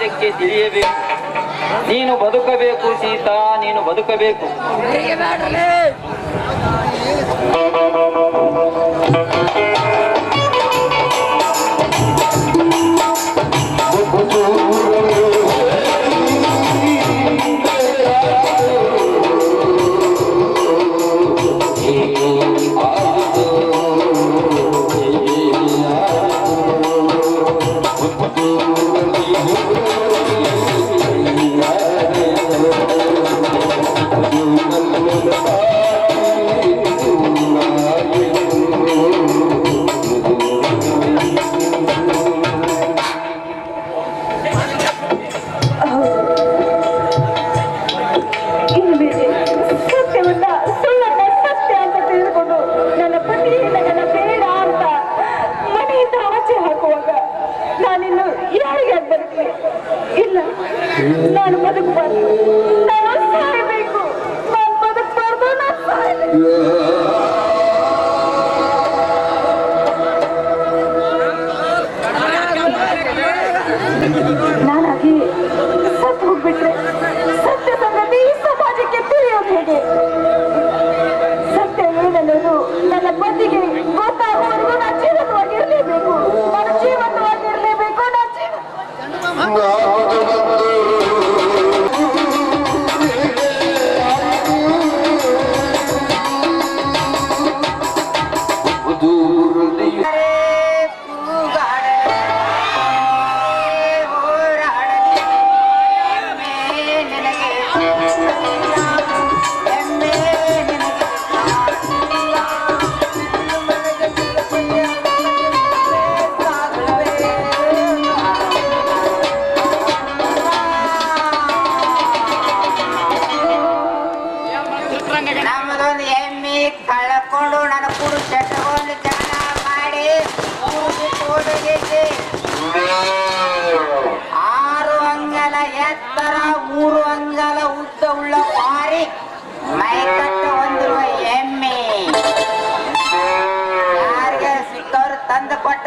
ಸಮಾಜಕ್ಕೆ ತಿಳಿಯಬೇಕು. ನೀನು ಬದುಕಬೇಕು ಸೀತಾ ನೀನು ಬದುಕಬೇಕು. นะพี่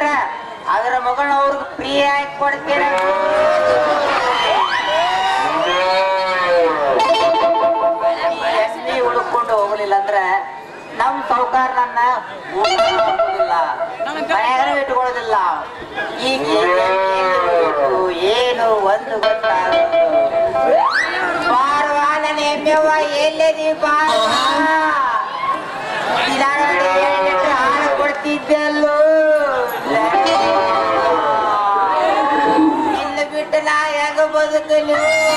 ಕೊಟ್ರ ಅದರ ಮಗಳು ಅವ್ರಿಗೆ ಫ್ರೀ ಆಗಿ ಕೊಡ್ತೀರ? ಹುಡುಕೊಂಡು ಹೋಗ್ಲಿಲ್ಲ ಅಂದ್ರ ನಮ್ ಸೌಕಾರ ನನ್ನ ಇಟ್ಕೊಳ್ಳೋದಿಲ್ಲ. ಈಗ ಏನು ಒಂದು ಗೊತ್ತಾಗ ಬಾರವಾ ಎಲ್ಲೇ ನೀ ってね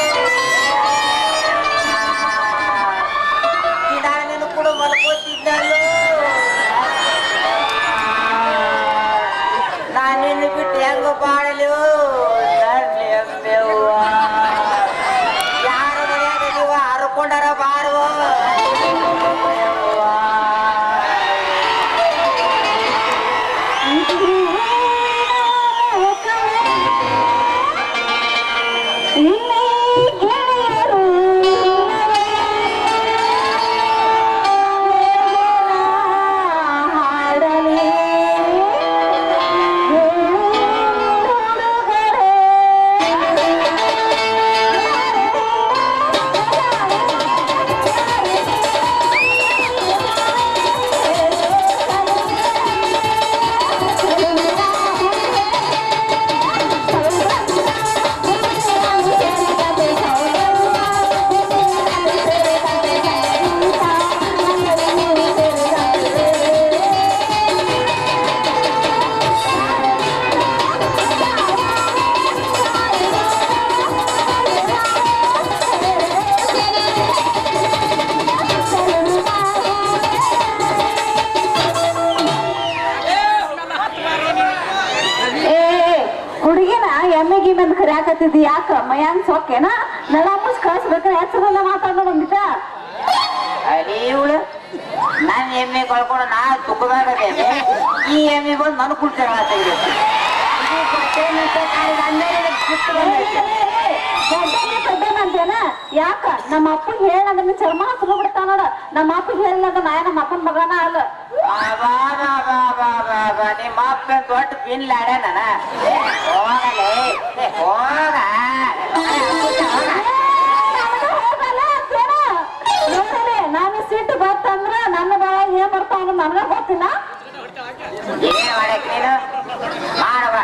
ಈ ಎಮ್ಮಿ ಬಂದು ನಾನು ಕುಲ್ ಜಗಳ ಯಾಕ? ನಮ್ಮ ಅಪ್ಪ ಹೇಳಂದ್ರೆ ಚರ್ಮ ಹಸ್ಕೊಂಡ್ಬಿಡ್ತಾನ ನೋಡ. ನಮ್ಮ ಅಪ್ಪ ಹೇಳಿಲ್ಲ ನಾ ನಮ್ಮ ಅಪ್ಪನ ಮಗನ ಅಲ್ಲ. ನಿಮ್ಮ ಅಪ್ಪ ದೊಡ್ಡ ಬಿನ್ ಲಾಡ್ಯಾನ ಹೋಗಲೇ ಹೋಗ. ನಾನು ಸಿಟ್ಟು ಬರ್ತಂದ್ರ ನನ್ನ ಬಾಯ ಏನ್ ಬರ್ತಾವ ನನಗ ಗೊತ್ತಿಲ್ಲ. ಏನ್ ಮಾಡಕ್ ನೀನು? ಮಾಡವ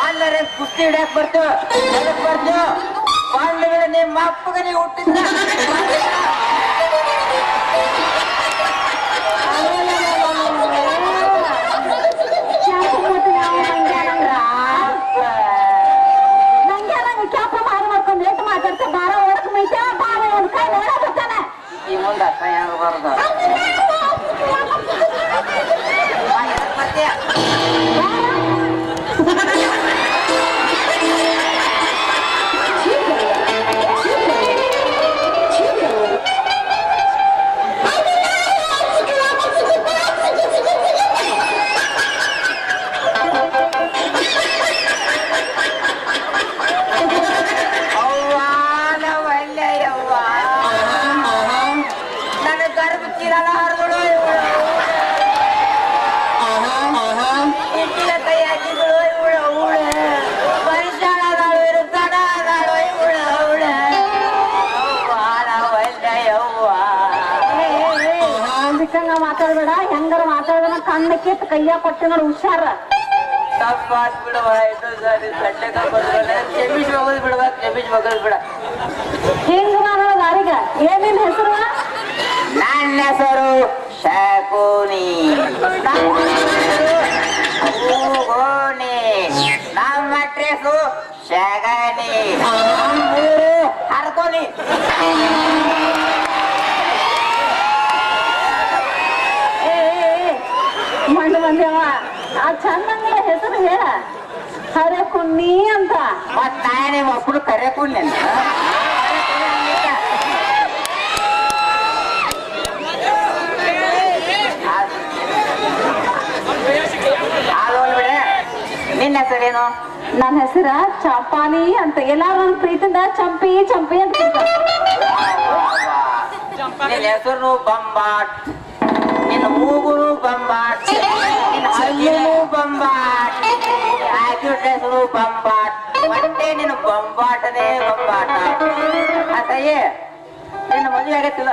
ಮಲ್ಲರೆ ಕುಸ್ತಿ ಹಿಡ್ಯಾಕ್ ಬರ್ತು. ಬರ್ತು. ಬಂದು ನಿಮ್ಮ ಅಪ್ಪಗ ನೀವು ಹುಟ್ಟಿದ್ದ ಹೆಂಗ ನಮ್ಮೂರು ಹರ್ಕೋನಿ ಏ ಏ, ಏ, ಮಣ್ಣು ಬಂದೇವ ಆ ಚಂದಂಗಳ ಹೆಸರು ಹೇಳ ಹರೆ ಕುನ್ನಿ ಅಂತ ಮತ್ ನಾ ನಿಮ್ಮ ಒಬ್ಬರು ಕರೆಯಕೂಲ್ ನೆನ್ ಬಿಡೆ ನಿನ್ನ ಹೆಸರೇನು ನನ್ನ ಹೆಸರ ಚಂಪಾಲಿ ಅಂತ ಎಲ್ಲಾರು ನನ್ನ ಪ್ರೀತಿಯಿಂದ ಚಂಪಿ ಚಂಪಿ ಅಂತ ಕರೀತಾರೆ. ನಿನ್ನ ಹೆಸರು ಬಂಬಾಟ್. ನಿನ್ನ ಮೂಗುರು ಬಂಬಾಟ್. ನಿನ್ನ ಹಲ್ಲಿನೂ ಬಂಬಾಟ್. ಆಕ್ಯೂಟ್ ಹೆಸರು ಬಂಬಾಟ್. ಮತ್ತೆ ನಿನ್ನ ಬಂಬಾಟನೇ ಬಂಬಾಟ. ಅಸಯ್ಯ ನಿನ್ನ ಮದುವೆ ಆಗತ್ತಿಲ್ಲ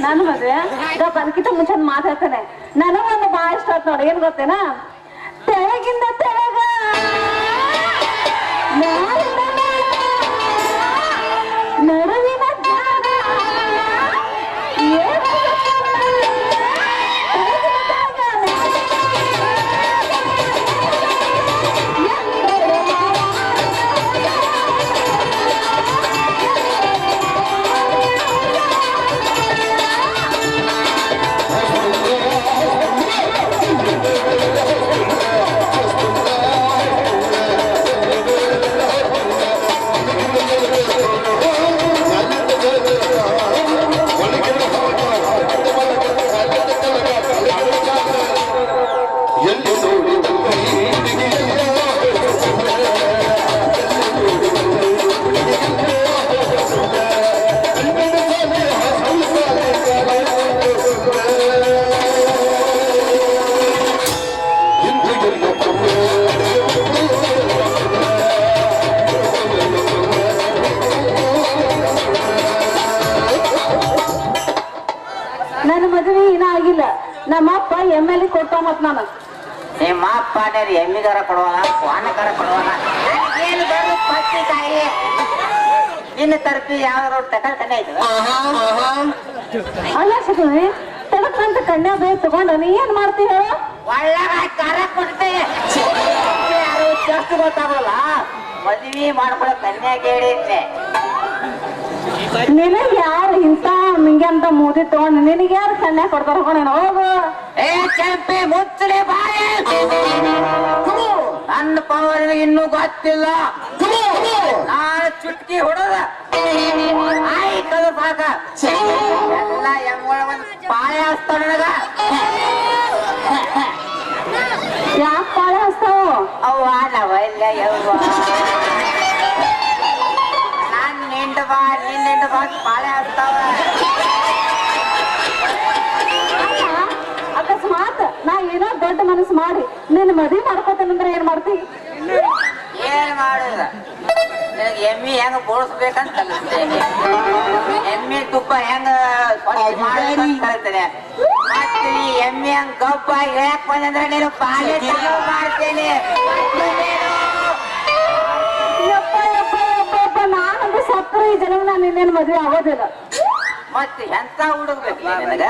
ನನ್ನ ಮದ್ವೆ? ಅದಕ್ಕಿಂತ ಮುಂಚೆ ಮಾತಾಡ್ತಾನೆ ನನಗೊಂದು ಬಾಳ ಇಷ್ಟ ಆಯ್ತು ನೋಡಿ ಏನ್ ಗೊತ್ತೇನಾ? ತೆಳಗಿಂದ ತೆಳಗ Yeah. ಎಮ್ಮಿಗಾರ ಕೊಡುವಾಗ ಸ್ವಾನಕಾರ ಕೊಡುವಾಗ ಏನು ಬರು ತಾಯಿ? ಇನ್ನು ತರ್ಪಿ ಯಾವ್ದಾರು ಆಯ್ತದ ಅಲ್ಲ ಸಿಗ್ವಿ ತಡಕಂತ ಕಣ್ಣ ಬೇಗ ತಗೊಂಡ ನೀ ಏನ್ ಮಾಡ್ತೀಯ? ಹೇಳು ಒಳ್ಳಗ ಕಾರ ಕೊಡ್ತೆ. ಯಾರು ಜಾಸ್ತಿ ಗೊತ್ತಾಗಲ್ಲ ಮದ್ವಿ ಮಾಡ್ಕೊಳ ಕನ್ಯಾಗ ಕೇಳಿದ್ನೆ ನೀನು ಯಾರು ಇಂತ ನಿಂಗೆ ಅಂತ ಮೂದಿ ತಗೊಂಡು ನಿನಗೆ ಯಾರು ಸಣ್ಣ ಕೊಡ್ತಾರ ಹೋಗೋಣ ಹೋಗು. ಏ ಚಂಪೆ ಮುಚ್ಚಲೆ ಬಾಯಿ. ನನ್ನ ಪವರ್ ಇನ್ನೂ ಗೊತ್ತಿಲ್ಲ. ನಾನು ಚುಟ್ಕಿ ಹೊಡೋದ. ಆಯ್ತದ ಸಾಕ. ಎಲ್ಲ ಎಮ್ಗಳ ಪಾಳೆ ಹಚ್ತಾವ ನನಗ. ಯಾಕೆ ಪಾಳೆ ಹಚ್ತಾವ ಅವ್ವ ಇಲ್ಲ ಯವ್ವ. ನಾನ್ ನಿಂಡ ಬಾ ನಿಂಡ ಬಾ ಪಾಳೆ ಹಚ್ತಾವ ಅಕಸ್ಮಾತ್ ನಾ ಏನೋ ದೊಡ್ಡ ಮನಸ್ಸು ಮಾಡಿ ನಿನ್ನ ಮದುವೆ ಮಾಡ್ಕೋತೇನಂದ್ರೆ ಏನ್ ಮಾಡ್ತಿ? ಏನ್ ಮಾಡುದ? ನಿನಗೆ ಎಮ್ಮಿ ಹೆಂಗ ಬೋಳಿಸ್ಬೇಕಂತ ಕಲಿಸ್ತೇನೆ ಎಮ್ಮಿ ತುಪ್ಪ ಹೆಂಗ ಕಲಿಸ್ತೇನೆ ಮತ್ತೆ ಎಮ್ಮಿ ಹಂಗ ಗಬ್ಬ ಹೇಳಕ್ ಬಂದಂದ್ರೆ ನೀನು ಪಾಲೆ ಚಾಲು ಮಾಡ್ತೇನೆ. ಸತ್ರು ಈ ಜನ್ಮ ನಾನು ಇನ್ನೇನು ಮದ್ವೆ ಆಗೋದಿಲ್ಲ. ಮತ್ತೆ ಎಂತ ಹುಡುಗ್ಬೇಕು ನಿನಗ?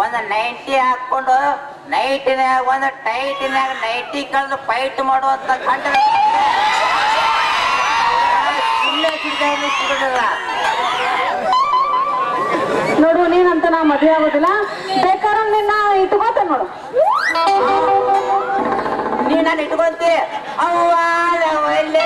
ಒಂದ್ ನೈಂಟಿ ಹಾಕೊಂಡು ನೈಟಿನ್ಯಾಗ ಒಂದು ಟೈಟಿನಾಗ ನೈಟಿ ಕಳೆದು ಫೈಟ್ ಮಾಡುವಂತ ಸುಮ್ಮನೆ ನೋಡು ನೀನಂತ ನಾ ಮದ್ವೆ ಆಗೋದಿಲ್ಲ. ಬೇಕಾದ್ರೆ ನಿನ್ನ ಇಟ್ಕೋತ ನೋಡು. ನೀ ನಾನು ಇಟ್ಕೊಂತಿ. ಅವ್ವ ಒಳ್ಳೆ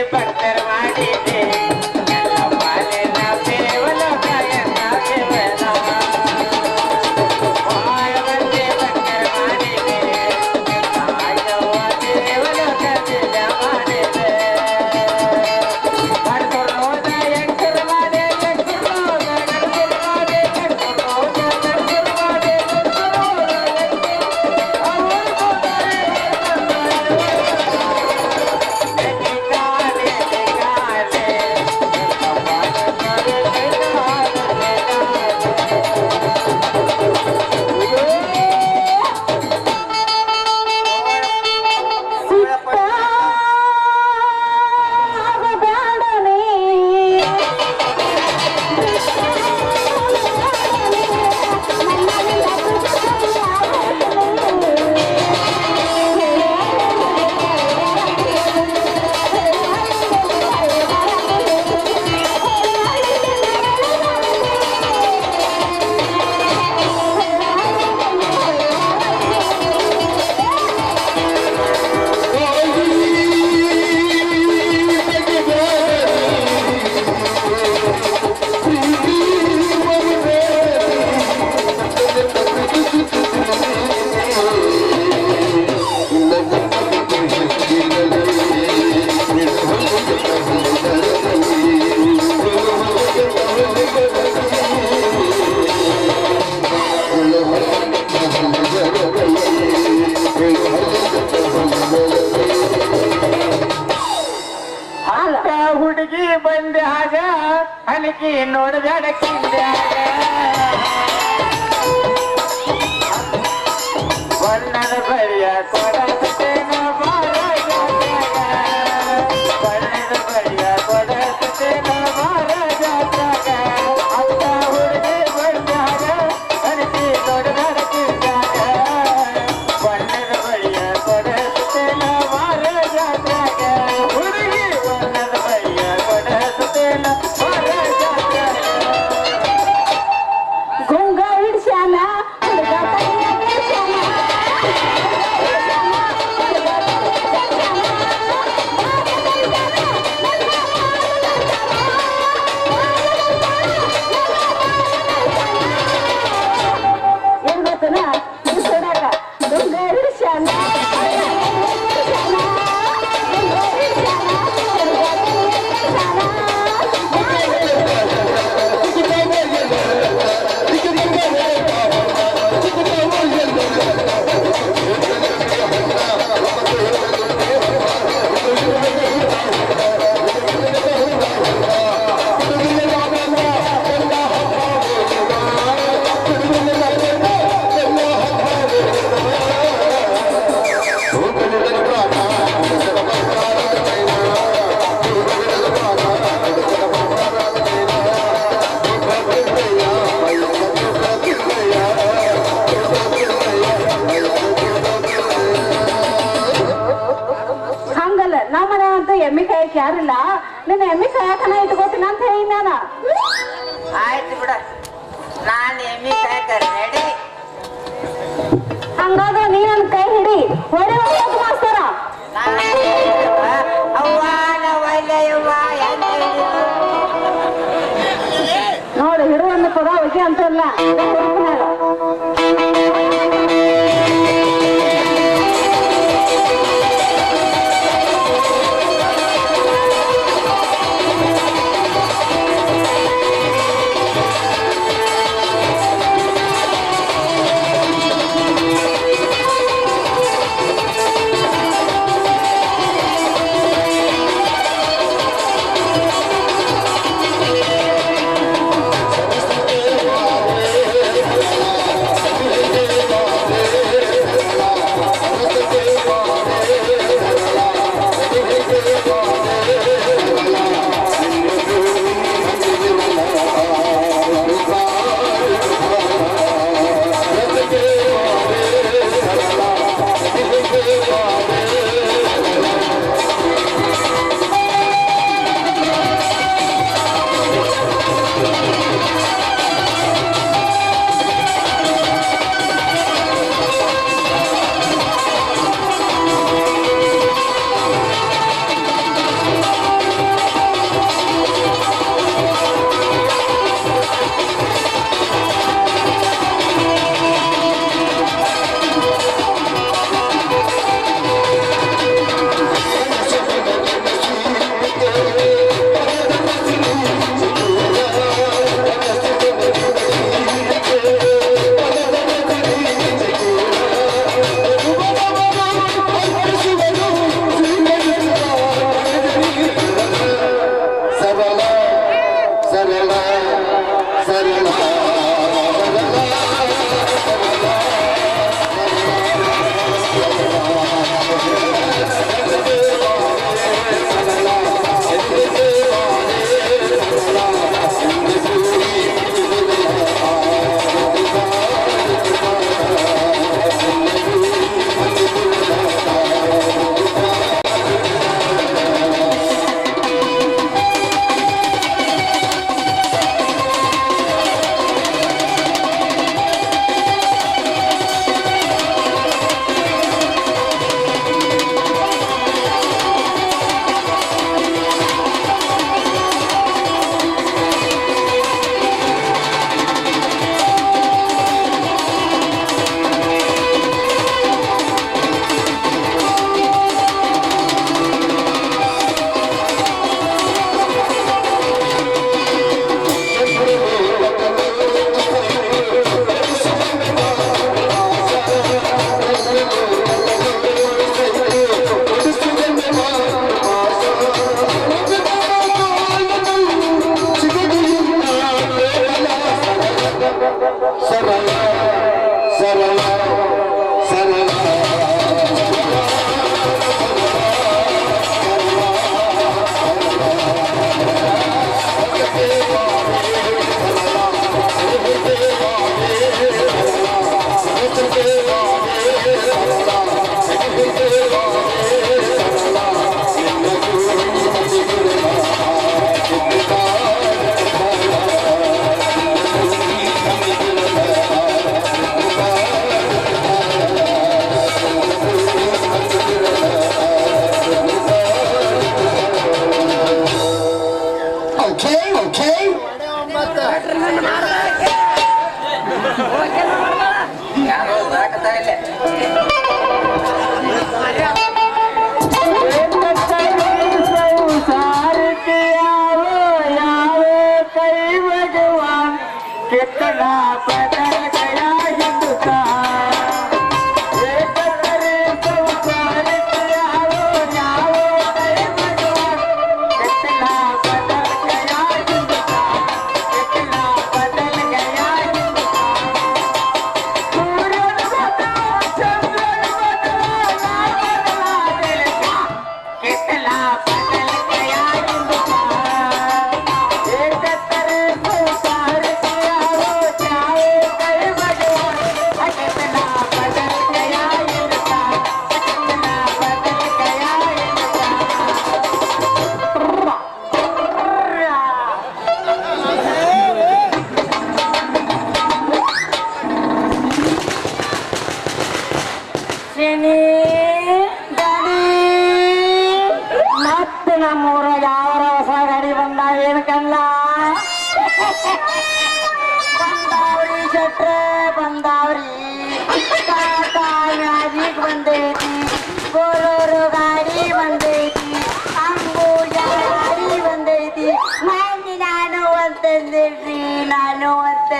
ಮಂದಿ ಭಕ್ತರು ಹಲಕಿ ನೋಡ್ಬೇಡ ಕಿಂದ್ಯಾಗ ಬಣ್ಣದ ಬಳಿಯ ನೋಡಿ ಹಿಡುವಂತ ಪದ ಒಗೆ ಅಂತಲ್ಲ ಿ.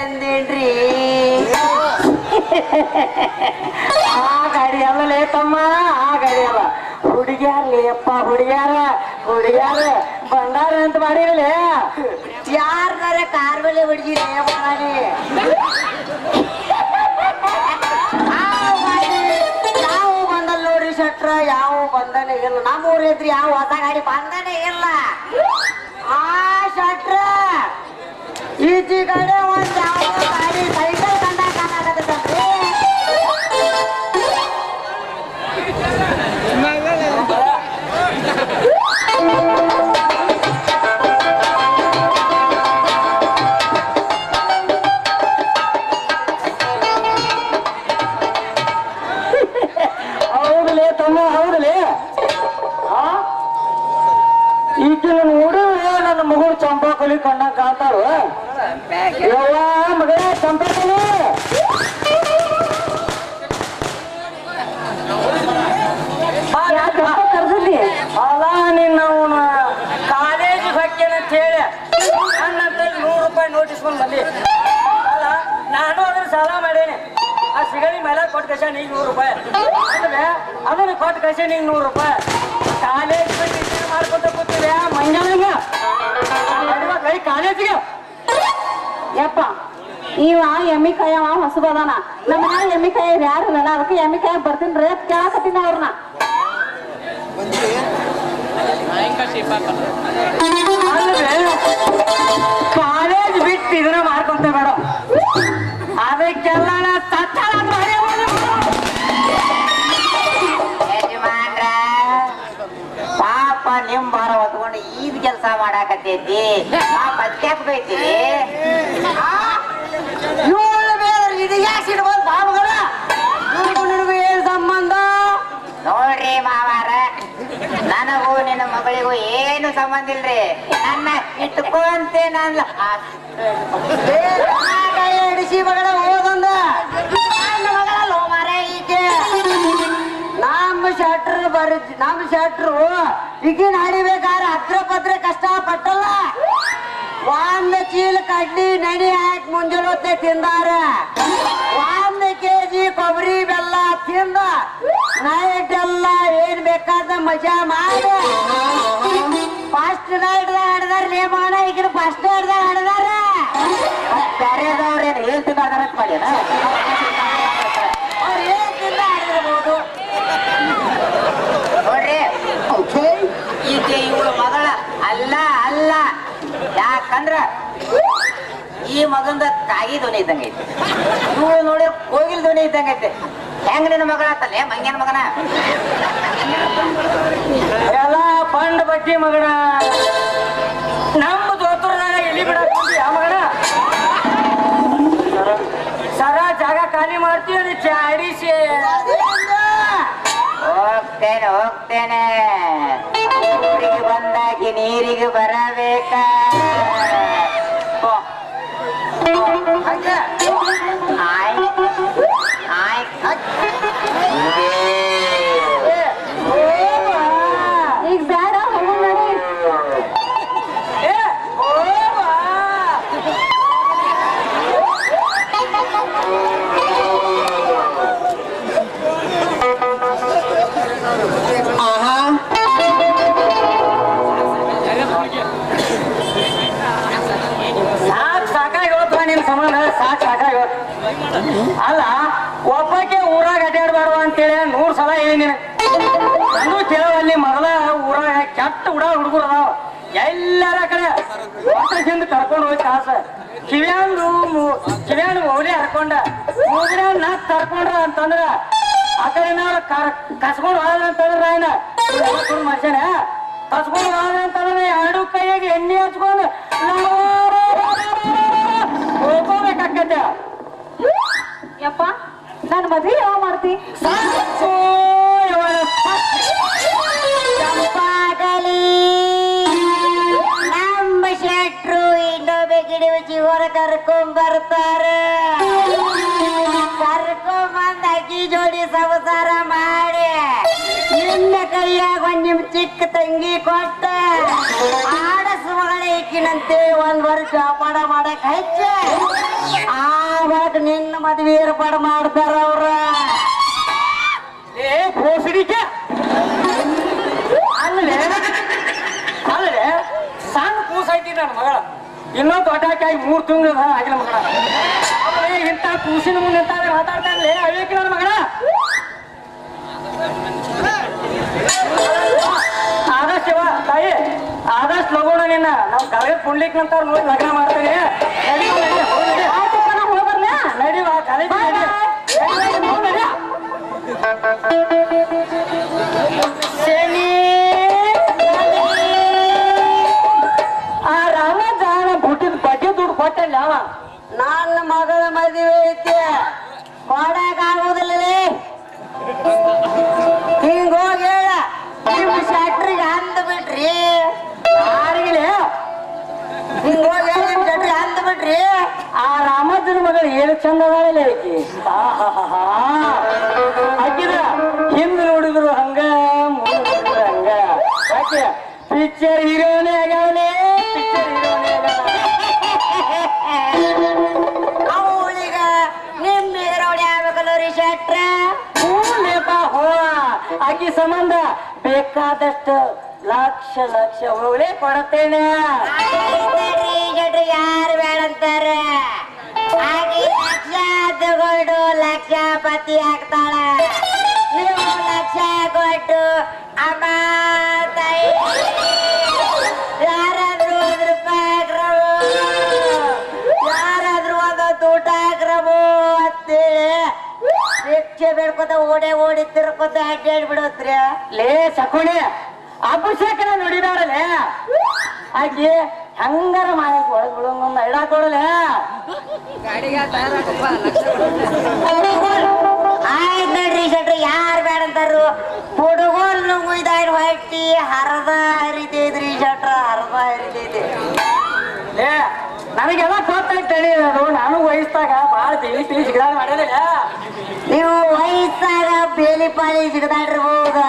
ನಾನು ಆ ಗಾಡಿ ಅಲ್ಲಲೇ ತಮ್ಮ, ಆ ಗಾಡಿ ಅಲ್ಲ. ಹುಡುಗ್ಯಾರ್ಲಿ ಅಪ್ಪ, ಹುಡುಗ್ಯಾರ ಹುಡುಗ್ಯಾರ, ಬಂಗಾರ ಅಂತ ಮಾಡಿರಲಿ ಯಾರ್ದಾರ ಕಾರ್ ಮೇಲೆ ಆ ಮಾಡಿ ಯಾವ ಬಂದಲ್ ನೋಡ್ರಿ ಶೆಟ್ರ? ಯಾವ ಬಂದನೆ ಇಲ್ಲ. ನಮ್ಮೂರ ಇದ್ರಿ ಯಾವ ಹೊಸ ಗಾಡಿ ಬಂದನೆ ಇಲ್ಲ. ಆ ಶೆಟ್ರ ಈಚಿ ಕಡೆ ಒಂದು ಹೌದಲೇ ತಮ್ಮ ಹೌದಲೇ? ಈಕೆ ನೋಡು. ಮಗಳು ಕಣ್ಣ ಯವ್ವ ಮಗ ಯಾಕೆ ಕರ್ದಲ್ಲಿ ಅಲ್ಲ ನಿನ್ನ ಅವನ ಕಾಲೇಜ್ ಹೊಕ್ಕೇನ ಅಂತ ಹೇಳಿ ನನ್ನ ನೂರು ರೂಪಾಯಿ ನೋಟಿಸ್ ಬಂದು ಬಂದಿ. ಅಲ್ಲ ನಾನು ಅದನ್ನ ಸಾಲ ಮಾಡೇನಿ. ಆ ಸಿಗಡಿ ಮೇಲೆ ಕೊಟ್ಟು ಕಸ ನೀಗ ನೂರು ರೂಪಾಯಿ. ಅಂದ್ರೆ ಅದನ್ನ ಕೊಟ್ಟು ಕಸ ನೀಗ ನೂರು ರೂಪಾಯಿ. ಕಾಲೇಜ್ ಬಿಟ್ಟು ಮಾಡ್ಕೊತ ಕೂತಿದೆ ಮಂಜಾನಂಗ ಕೈ ಕಾಲೇಜಿಗೆ ಯಪ್ಪ ಇವ ಎಮ್ಮಿ ಕಾಯವ ಹೊಸಬದಾನ ನಮ್ಮ ಎಮ್ಮಿ ಕಾಯ ಯಾರು ಇಲ್ಲ ಅದಕ್ಕೆ ಎಮ್ಮಿ ಕಾಯ ಬರ್ತೀನಿ ಅಂತ ಕೇಳಕತ್ತೀನಿ ಅವ್ರನ್ನ. ಕಾಲೇಜ್ ಬಿಟ್ಟು ಇದನ್ನ ಮಾಡ್ಕೊಂತ ಬೇಡ. ಅದಕ್ಕೆಲ್ಲ ಸತ್ತಾಳ. ಮಾಡಾಕತ್ತೈತಿ ನಾ ಬದ್ಕ್ಯಾಕ್ ಬೇರೆ ಇದು ಯಾಕೆ ಇಡ್ಬೋದು ಬಾಬುಗಳ ನಿನಗೂ ಸಂಬಂಧ? ನೋಡ್ರಿ ಮಾವಾರ ನನಗೂ ನಿನ್ನ ಮಗಳಿಗೂ ಏನು ಸಂಬಂಧ ಇಲ್ರಿ? ನನ್ನ ಇಟ್ಕೊಂತೆ ನಾನು ಹಿಡಿಸಿ ಮಗಳ ಹೋದಂದ. ನನ್ನ ಮಗಳಲ್ಲ ಮಾರೇ ಈಕೆ. ನಮ್ಮ ಶೆಟ್ರ್ ಬರ್ ನಮ್ಮ ಶೆಟ್ರು ಈಗಿನ ಹಡಿಬೇಕಾದ್ರೆ ಹತ್ರ ಪತ್ರ ಕಷ್ಟ ಪಟ್ಟಲ್ಲ. ಒಂದ್ ಚೀಲ ಕಡ್ಲಿ ನಡಿ ಹಾಕಿ ಮುಂಜಾನೆ ಹೊತ್ತೆ ತಿಂದಾರ. ಒಂದ್ ಕೆಜಿ ಕೊಬ್ಬರಿ ಬೆಲ್ಲ ತಿಂದ. ನೈಟ್ ಎಲ್ಲ ಏನ್ ಬೇಕಾದ ಮಜಾ ಮಾಡಿ. ಫಸ್ಟ್ ನೈಟ್ ಹಡ್ದಾರ ಲೇ ಮಾಡ ಈಗ ಫಸ್ಟ್ ನೈಟ್ ಹಡ್ದಾರ. ಬೇರೆದವ್ರೇನು ಮಾಡ್ಯಾನ? ಅವ್ರು ನೋಡ್ರಿ ಈಕೆ ಇವಳು ಮಗಳ. ಅಲ್ಲ ಅಲ್ಲ. ಯಾಕಂದ್ರ ಈ ಮಗಂದ ತಾಯಿ ಧ್ವನಿ ಇದ್ದಂಗೆ ಐತಿ. ಇವಳು ನೋಡಿ ಕೋಗಿಲ್ ಧ್ವನಿ ಇದ್ದಂಗೆ ಐತೆ. ಹೆಂಗ ನಿನ್ನ ಮಗಳ ಆತಲ್ಲೇ ಮಂಗ್ಯನ ಮಗನ? ಎಲ್ಲ ಪಂಡ ಬಟ್ಟಿ ಮಗನ. ನಮ್ಮ ದೋತ್ರದಾಗ ಇಳಿ ಬಿಡಕ್ ಮಗನ? ಸರ ಜಾಗ ಖಾಲಿ ಮಾಡ್ತೀವಿ ಚಾಡಿಸಿ. ಹೋಗ್ತೇನೆ ಹೋಗ್ತೇನೆ. ಊರಿಗೆ ಬಂದಾಗಿ ನೀರಿಗೆ ಬರಬೇಕ? ಆಯ್ತು. ಆಯ್ ಕಸ್ಕೊಂಡ್ ಕಸ್ಕೊಂಡು ಹೋದ ಅಂತಂದ್ರ ಏನ ಮನುಷ್ಯನ ಕಸ್ಕೊಂಡು ಹೋದ ಅಂತಂದ್ರೆ ಎರಡು ಕೈಯಾಗಿ ಎಣ್ಣೆ ಹಚ್ಕೊಂಡು ಹೋಗ್ಕೋಬೇಕಾಕತ್ತೆ ಯಪ್ಪ ನನ್ನ ಮದ್ವೆ ಯಾವ ಮಾಡ್ತಿ? ನಮ್ಮ ಶೆಟ್ರು ಇನ್ನೊಬ್ಬ ಗಿಡ ಜೀವನ ಕರ್ಕೊಂಡ್ ಬರ್ತಾರೆ. ಕೈಯಾಗ ಒಂದ್ ನಿಮ್ ಚಿಕ್ಕ ತಂಗಿ ಕೊಟ್ಟ ಆಡಸ ಮಗಳೇ ಈಕಿನಂತೆ ಒಂದ್ ವರ್ಷ ಪಡ ಮಾಡಕ್ ಹಚ್ಚ. ಆವಾಗ ನಿನ್ನ ಮದ್ವೆ ಏರ್ಪಾಡು ಮಾಡ್ತಾರ ಅವ್ರ. ಏ ಭೋಸಡಿಕೆ ಅಲ್ಲೇ? ಅಲ್ಲೇ? ಸಣ್ಣ ಕೂಸೈತಿ ನನ್ನ ಮಗಳ. ಇನ್ನೂ ದೊಡ್ಡಾಕಿ ಮೂರ್ ತಿಂಗಳು ಆಗಿಲ್ಲ ಮಗಳ. ಇಂಥ ಕೂಸಿನ ಮುಂದೆ ಮಾತಾಡ್ತಾ ಮಾತಾಡ್ತಾನೆ ಅವೇಕಿ ನನ್ನ ಮಗಳ. ಆದಷ್ಟು ಯವ್ವ, ತಾಯಿ ಆದಷ್ಟು ಲಗೋಣ ನಿನ್ನ ನಾವು ಕಳೆದ ಪುಂಡ್ಲಿಕ್ ನಂತ ನೋಡಿ ಲಗ್ನ ಮಾಡ್ತೇನೆ ನಡೀವಾ ಕಾಲೇಜ್ ನಡಿ ಮಗಳು ಏನು ಚಂದ ಅದಾಳಲ್ಲ ಆಕಿ ಹಾಕಿದ್ರ ಆಕಿದ ಹಿಂದ್ ನೋಡಿದ್ರು ಹಂಗ ಮುಂದ್ ನೋಡಿದ್ರು ಹಂಗ. ಆಕೆ ಪಿಕ್ಚರ್ ಹೀರೋನೇ ಆಗ್ಯಾವಲೇ. ಪಿಕ್ಚರ್ ಹೀರೋನೇ ಆಗ್ಯಾವ ಅವಳಿಗ ನಿಮ್ ನೀರವಳಿ ಆಗ್ಬೇಕಲ್ಲ ರೀ ಶೆಟ್ರ? ಹೂಲೇಪ ಹೋ ಆಕಿ ಸಂಬಂಧ ಬೇಕಾದಷ್ಟು ಲಕ್ಷ ಲಕ್ಷ ಹೋಗಲೇ ಕೊಡತ್ತೇನೆ. ಯಾರು ಬೇಡಂತಾರೆ ಲಕ್ಷ ಪತಿ ಲಕ್ಷಪತಿ ಆಗ್ತಾಳ. ನೀವು ಲಕ್ಷ ಕೊಟ್ಟು ಅಮ್ಮ ತಾಯಿ ಯಾರಾದ್ರೂ ಒಂದ್ ರೂಪಾಯಿ ಹಾಕ್ರವು ಯಾರಾದ್ರೂ ಒಂದೊಂದು ಊಟ ಹಾಕ್ರವು ಅಂತೇಳಿ ರಿಕ್ಷೆ ಬೇಡ್ಕೊತ ಓಡೆ ಓಡಿ ತಿರ್ಕೊತ ಅಡ್ಡಾಡಿ ಬಿಡೋತ್ರಿ ಲೇ ಸಕೋಣಿ ಅಭಿಷೇಕನ ನುಡಿದಾಡಲೆ ಆಕಿ ಹಂಗಾರ ಮಾಡಿ ಒಳಗ್ ಬಿಡೋಂಗೊಂದು ಇಡಾಕೊಡಲೆ ಆಯ್ತು ನೋಡ್ರಿ ಶೆಟ್ರಿ ಯಾರು ಬೇಡ ಅಂತಾರು ಹುಡುಗೋಲ್ ಮುಯ್ದಾಡ್ ಹೊಟ್ಟಿ ಹರದ ಹರಿತೈತ್ರಿ ಶೆಟ್ರ ಹರದ ಹರಿತೈತಿ. ನನಗೆಲ್ಲ ಗೊತ್ತಾಯ್ತು ನಾನು ವಯಸ್ಸಾಗ ಮಾಡಿದಿಲ್ಲ ನೀವು ವಯಸ್ಸಾಗ ಬೇಲಿ ಪಾಲಿ ಸಿಗದಾಡಿರ್ಬೋದು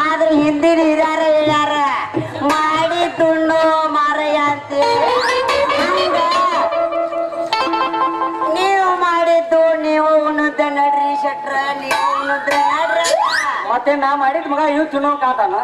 ಆದ್ರೆ ಹಿಂದಿನ ಹಿರಿಯಾರ ಹೇಳ್ಯಾರ ಮಾಡಿ ತುಂಡು ಮಾರಯ್ಯ ಹಂಗ ನೀವು ಮಾಡಿದ್ದು ನೀವು ಉಣ್ಣುದ ನಡ್ರಿ ಶಟ್ರ ನೀವು ಉಣ್ಣುದ ನಡ್ರ ಮತ್ತೆ ನಾ ಮಾಡಿದ ಮಗ ಇವ್ ತಿನ್ನೋ ಕಾತಾನ.